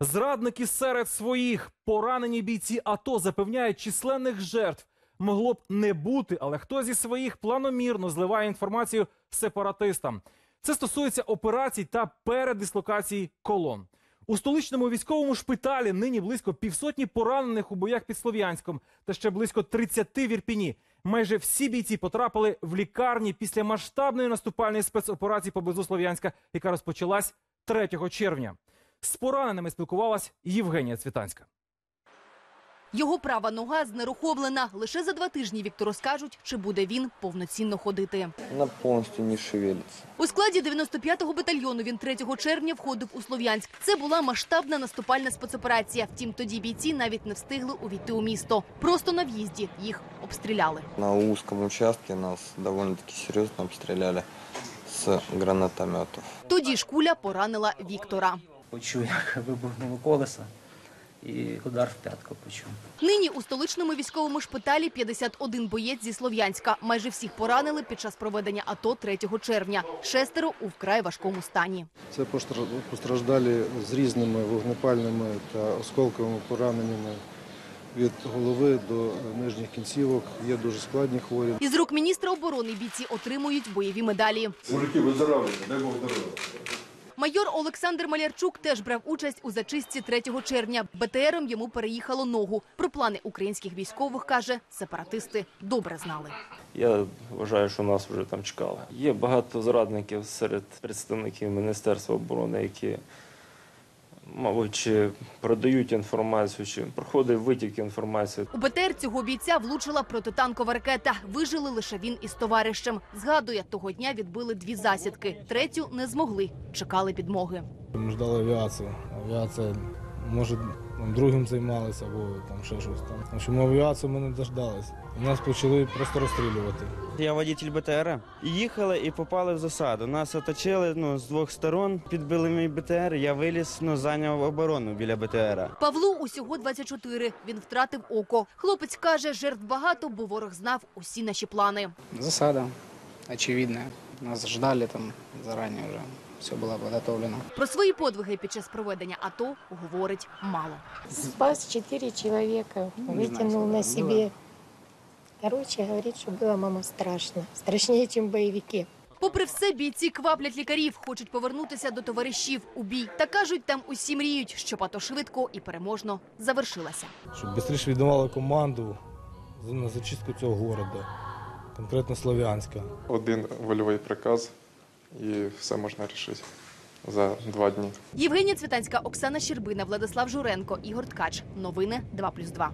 Зрадники серед своїх поранені бійці АТО запевняють численних жертв. Могло б не бути, але хто зі своїх планомірно зливає інформацію сепаратистам. Це стосується операцій та передислокації колон. У столичному військовому шпиталі нині близько півсотні поранених у боях під Слов'янськом та ще близько 30 в Ірпіні. Майже всі бійці потрапили в лікарні після масштабної наступальної спецоперації поблизу Слов'янська, яка розпочалась 3 червня. З пораненими спілкувалась Євгенія Цвітанська. Його права нога знеруховлена. Лише за два тижні Віктору скажуть, чи буде він повноцінно ходити. Она полностью не шевелится. У складі 95-го батальйону він 3 червня входив у Слов'янськ. Це була масштабна наступальна спецоперація. Втім, тоді бійці навіть не встигли увійти у місто. Просто на в'їзді їх обстріляли. На узком участке нас довольно-таки серьезно обстреляли с гранатометов. Тоді ж куля поранила Віктора. Почув, як вибухнуло колесо і удар в п'ятку почув. Нині у столичному військовому шпиталі 51 боєць зі Слов'янська. Майже всіх поранили під час проведення АТО 3 червня. Шестеро у вкрай важкому стані. Це постра- постраждалі з різними вогнепальними та осколковими пораненнями від голови до нижніх кінцівок. Є дуже складні хворі. Із рук міністра оборони бійці отримують бойові медалі. Мужики, выздоравливайте, дай Бог здоровья. Майор Олександр Малярчук теж брав участь у зачистці 3 червня. БТРом йому переїхало ногу. Про плани українських військових каже, сепаратисти добре знали. Я вважаю, що нас вже там чекали. Є багато зрадників серед представників Міністерства оборони, які, мабуть, чи продають інформацію, чи проходить витік інформації. У БТР цього бійця влучила протитанкова ракета. Вижили лише він із товаришем. Згадує, того дня відбили дві засідки. Третю не змогли. Чекали підмоги. Ми ждали авіацію. Авіація, може, там, другим займалися або там ще щось там. В общем, авіацію ми не дождались. І нас почали просто розстрілювати. Я водитель БТР. Їхали і попали в засаду. Нас оточили ну, з двох сторон, підбили мій БТР. Я виліз, ну, зайняв оборону біля БТР. Павлу усього 24. Він втратив око. Хлопець каже, жертв багато, бо ворог знав усі наші плани. Засада очевидная. Нас ждали там заранее уже Все было подготовлено. Про свої подвиги під час проведення АТО говорить мало. Спас четыре человека, Ну, не знаю, вытянул сколько на было. себе. Короче, говорит, что было мама страшно. Страшнее, чем в боевике. Попри все, бійці кваплять лікарів, хочуть повернутися до товаришів у бій. Та кажуть, там усі мріють, щоб АТО швидко і переможно завершилася. Щоб швидше віддавали команду за- на зачистку цього города, конкретно Слов'янська. Один вольовий приказ і все можна рішити за два дні. Євгенія Цвітанська, Оксана Щербина, Владислав Журенко, Ігор Ткач. Новини 2+,2.